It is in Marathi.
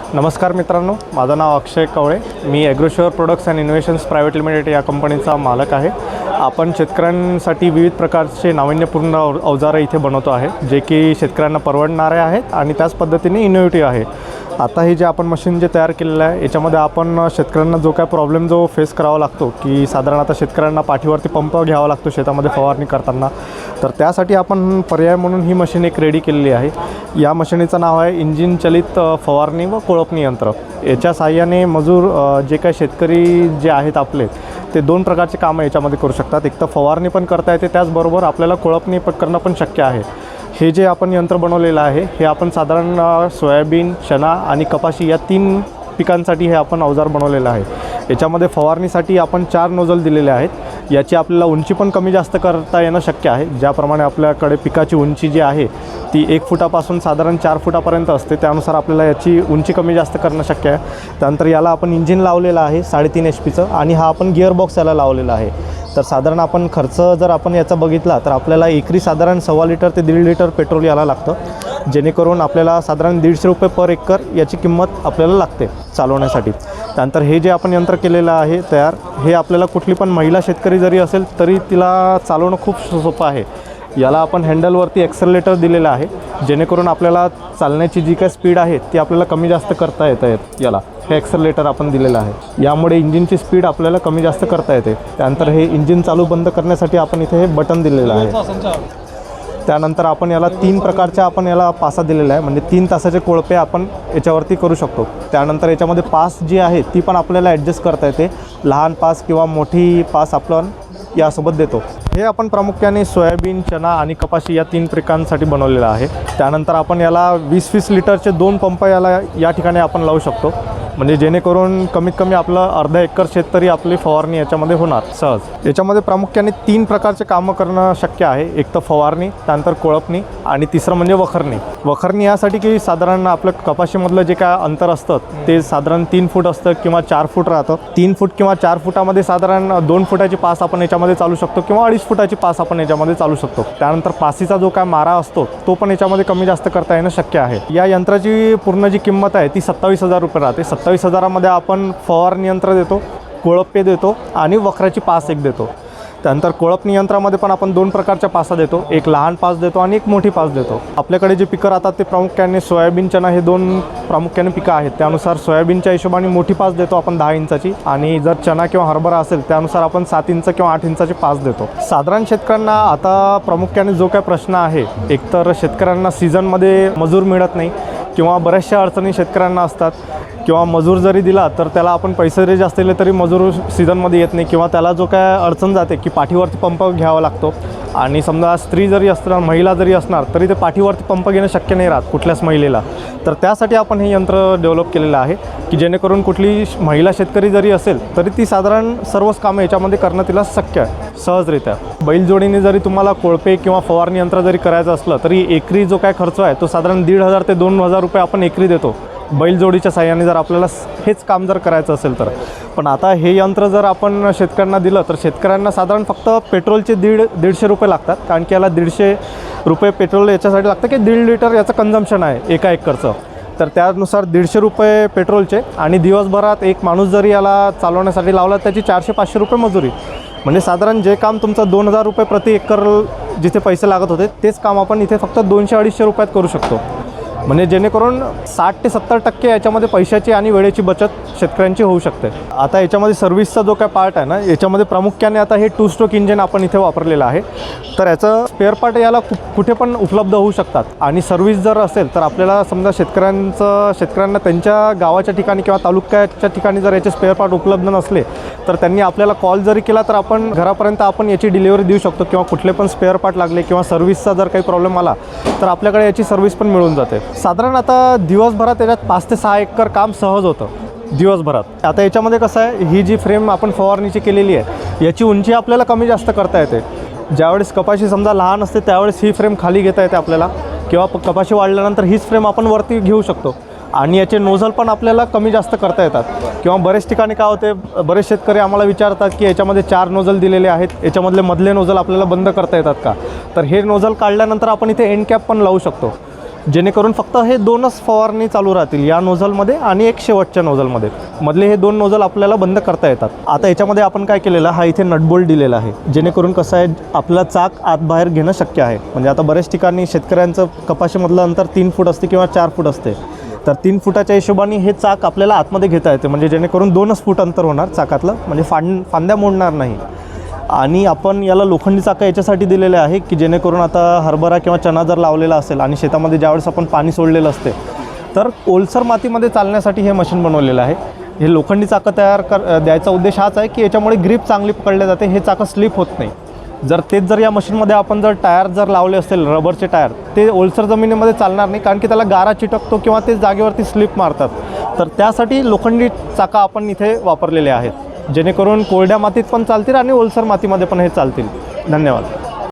नमस्कार मित्रांनो माझं नाव अक्षय कवळे. मी Agrosure products and innovations private limited या कंपनीचा मालक आहे. आपण शेतकऱ्यांसाठी विविध प्रकारचे नाविन्यपूर्ण अव अवजारं इथे बनवतो आहे जे की शेतकऱ्यांना परवडणारे आहेत आणि त्याच पद्धतीने इनोव्हेटिव्ह आहे. आता हे जे आपण मशीन जे तयार केलेलं आहे याच्यामध्ये आपण शेतकऱ्यांना जो काय प्रॉब्लेम जो फेस करावा लागतो की साधारण आता शेतकऱ्यांना पाठीवरती पंप घ्यावा लागतो शेतामध्ये फवारणी करताना तर त्यासाठी आपण पर्याय म्हणून ही मशीन एक रेडी केलेली आहे. या मशिनीचं नाव आहे इंजिन चलित फवारणी व कोळपणी यंत्र. याच्या साहाय्याने मजूर जे काही शेतकरी जे आहेत आपले ते दोन प्रकारचे कामं याच्यामध्ये करू शकतात. एक तर फवारणी पण करता येते त्याचबरोबर आपल्याला कोळपणी पण करणं पण शक्य आहे. हे जे आपण यंत्र बनवलेलं आहे हे आपण साधारण सोयाबीन चणा आणि कपाशी या तीन पिकांसाठी हे आपण अवजार बनवलेलं आहे. याच्यामध्ये फवारणीसाठी आपण चार नोजल दिलेले आहेत. याची आपल्याला उंची पण कमी जास्त करता येणं शक्य आहे. ज्याप्रमाणे आपल्याकडे पिकाची उंची जी आहे ती एक फुटापासून साधारण चार फुटापर्यंत असते. त्यानुसार आपल्याला याची उंची कमी जास्त करणं शक्य आहे. त्यानंतर याला आपण इंजिन लावलेलं आहे साडेतीन एच पीचं आणि हा आपण गिअरबॉक्स याला लावलेला आहे. तर साधारण आपण खर्च जर आपण याचा बघितला तर आपल्याला एकरी साधारण सव्वा लिटर ते दीड लिटर पेट्रोल याला लागतं. जेणेकरून आपल्याला साधारण दीडशे रुपये पर एकर याची किंमत आपल्याला लागते चालवण्यासाठी. त्यानंतर हे जे आपण यंत्र केलेलं आहे तयार हे आपल्याला कुठली पण महिला शेतकरी जरी असेल तरी तिला चालवणं खूप सोपं आहे. याला आपण हँडलवरती ॲक्सलेटर दिलेलं आहे जेणेकरून आपल्याला चालण्याची जी काय स्पीड आहे ती आपल्याला कमी जास्त करता येत आहेत याला. हे ॲक्सलेटर आपण दिलेलं आहे. यामुळे इंजिनची स्पीड आपल्याला कमी जास्त करता येते. त्यानंतर हे इंजिन चालू बंद करण्यासाठी आपण इथे हे बटन दिलेलं आहे. त्यानंतर आपण याला तीन प्रकारच्या आपण याला पासा दिलेला आहे. म्हणजे तीन तासाचे कोळपे आपण याच्यावरती करू शकतो. त्यानंतर याच्यामध्ये पास जी आहे ती पण आपल्याला ॲडजस्ट करता येते. लहान पास किंवा मोठी पास आपण यासोबत देतो. हे आपण प्रामुख्याने सोयाबीन चना आणि कपाशी या तीन पिकांसाठी बनवलेलं आहे. त्यानंतर आपण याला वीस वीस लिटरचे दोन पंप याला या ठिकाणी आपण लावू शकतो. म्हणजे जेणेकरून कमीत कमी आपलं अर्धा एकर शेत तरी आपली फवारणी याच्यामध्ये होणार. सहज. याच्यामध्ये प्रामुख्याने तीन प्रकारचे कामं करणं शक्य आहे. एक तर फवारणी त्यानंतर कोळपणी आणि तिसरं म्हणजे वखरणी. वखरणी यासाठी की साधारण आपलं कपाशीमधलं जे काय अंतर असतं ते साधारण तीन फूट असतं किंवा चार फूट राहतं. तीन फूट किंवा चार फुटामध्ये साधारण दोन फुटाची पास आपण याच्यामध्ये चालू शकतो किंवा अडीच फुटाची पास आपण याच्यामध्ये चालू शकतो. त्यानंतर पासीचा जो काय मारा असतो तो पण याच्यामध्ये कमी जास्त करता येणं शक्य आहे. या यंत्राची पूर्ण जी किंमत आहे ती सत्तावीस हजार रुपये राहते. सत्तावीस हजारामध्ये आपण फवारणी यंत्र देतो कोळपे देतो आणि वखराची पास एक देतो. त्यानंतर कोळपणी यंत्रामध्ये पण आपण दोन प्रकारच्या पासा देतो. एक लहान पास देतो आणि एक मोठी पास देतो. आपल्याकडे जे पिकं राहतात ते प्रामुख्याने सोयाबीन चणा हे दोन प्रामुख्याने पिकं आहेत. त्यानुसार सोयाबीनच्या हिशोबाने मोठी पास देतो आपण दहा इंचाची आणि जर चणा किंवा हरभरा असेल त्यानुसार आपण सात इंच किंवा आठ इंचाची पास देतो. साधारण शेतकऱ्यांना आता प्रामुख्याने जो काय प्रश्न आहे एकतर शेतकऱ्यांना सीझनमध्ये मजूर मिळत नाही किंवा बऱ्याचशा अडचणी शेतकऱ्यांना असतात किंवा मजूर जरी दिला तर त्याला आपण पैसे जरी जास्त दिले तरी मजूर सीझनमध्ये येत नाही किंवा त्याला जो काय अडचण जाते की पाठीवरती पंप घ्यावा लागतो. आणि समजा स्त्री जरी असणार महिला जरी असणार तरी ते पाठीवरती पंप घेणं शक्य नाही राहत कुठल्याच महिलेला. तर त्यासाठी आपण हे यंत्र डेव्हलप केलेलं आहे की जेणेकरून कुठली महिला शेतकरी जरी असेल तरी ती साधारण सर्वच कामं याच्यामध्ये करणं तिला शक्य आहे. सहजरित्या. बैलजोडीने जरी तुम्हाला कोळपे किंवा फवारणी यंत्र जरी करायचं असलं तरी एकरी जो काय खर्च आहे तो साधारण दीड हजार ते दोन हजार रुपये आपण एकरी देतो. बैलजोडीच्या साह्याने जर आपल्याला हेच काम जर करायचं असेल तर. पण आता हे यंत्र जर आपण शेतकऱ्यांना दिलं तर शेतकऱ्यांना साधारण फक्त पेट्रोलचे दीड दीडशे रुपये लागतात. कारण की याला दीडशे रुपये पेट्रोल याच्यासाठी लागतं की दीड लिटर याचं कन्झम्पशन आहे एका एकरचं. तर त्यानुसार दीडशे रुपये पेट्रोलचे आणि दिवसभरात एक माणूस जरी याला चालवण्यासाठी लावला त्याची चारशे पाचशे रुपये मजुरी. म्हणजे साधारण जे काम तुमचं दोन हजार रुपये प्रति एकर जिथे पैसे लागत होते तेच काम आपण इथे फक्त दोनशे अडीचशे रुपयात करू शकतो. म्हणजे जेणेकरून साठ ते सत्तर टक्के याच्यामध्ये पैशाची आणि वेळेची बचत शेतकऱ्यांची होऊ शकते. आता याच्यामध्ये सर्व्हिसचा जो काय पार्ट आहे ना याच्यामध्ये प्रामुख्याने आता हे टू स्ट्रोक इंजिन आपण इथे वापरलेलं आहे. तर याचं स्पेअर पार्ट याला कु कुठे पण उपलब्ध होऊ शकतात. आणि सर्व्हिस जर असेल तर आपल्याला समजा शेतकऱ्यांचं शेतकऱ्यांना त्यांच्या गावाच्या ठिकाणी किंवा तालुक्याच्या ठिकाणी जर याचे स्पेअर पार्ट उपलब्ध नसले तर त्यांनी आपल्याला कॉल जरी केला तर आपण घरापर्यंत आपण याची डिलिव्हरी देऊ शकतो. किंवा कुठले पण स्पेअर पार्ट लागले किंवा सर्व्हिसचा जर काही प्रॉब्लेम आला तर आपल्याकडे याची सर्व्हिस पण मिळून जाते. साधारण आता दिवसभरात याच्यात पाच ते सहा एकर काम सहज होतं दिवसभरात. आता याच्यामध्ये कसं आहे ही जी फ्रेम आपण फवारणीची केलेली आहे याची उंची आपल्याला कमी जास्त करता येते. ज्यावेळेस कपाशी समजा लहान असते त्यावेळेस ही फ्रेम खाली घेता येते आपल्याला किंवा कपाशी वाढल्यानंतर हीच फ्रेम आपण वरती घेऊ शकतो. आणि याचे नोझल पण आपल्याला कमी जास्त करता येतात. किंवा बरेच ठिकाणी काय होते बरेच शेतकरी आम्हाला विचारतात की याच्यामध्ये चार नोझल दिलेले आहेत याच्यामधले मधले नोझल आपल्याला बंद करता येतात का? तर हे नोझल काढल्यानंतर आपण इथे एंड कॅप पण लावू शकतो. जेणेकरून फक्त हे दोनच फवारणी चालू राहतील या नोझलमध्ये आणि एक शेवटच्या नोझलमध्ये. मधले हे दोन नोझल आपल्याला बंद करता येतात. आता याच्यामध्ये आपण काय केलेलं हा इथे नटबोल्ट दिलेला आहे. जेणेकरून कसं आहे आपला चाक आत बाहेर घेणं शक्य आहे. म्हणजे आता बऱ्याच ठिकाणी शेतकऱ्यांचं कपाशीमधलं अंतर तीन फूट असते किंवा चार फूट असते. तर तीन फुटाच्या हिशोबाने हे चाक आपल्याला आतमध्ये घेता येते. म्हणजे जेणेकरून दोनच फूट अंतर होणार चाकातलं. म्हणजे फांड फांद्या मोडणार नाही. आणि आपण याला लोखंडी चाकं याच्यासाठी दिलेले आहे की जेणेकरून आता हरभरा किंवा चणा जर लावलेला असेल आणि शेतामध्ये ज्यावेळेस आपण पाणी सोडलेलं असते तर ओलसर मातीमध्ये चालण्यासाठी हे मशीन बनवलेलं आहे. हे लोखंडी चाकं तयार कर द्यायचा उद्देश हाच आहे की याच्यामुळे ग्रीप चांगली पकडले जाते हे चाकं स्लिप होत नाही. जर तेच जर या मशीनमध्ये आपण जर टायर जर लावले असेल रबरचे टायर ते ओलसर जमिनीमध्ये चालणार नाही कारण की त्याला गारा चिटकतो किंवा ते जागेवरती स्लिप मारतात. तर त्यासाठी लोखंडी चाका आपण इथे वापरलेले आहेत. जेणेकरून कोरड्या मातीत पण चालतील आणि ओलसर मातीमध्ये पण हे चालतील. धन्यवाद.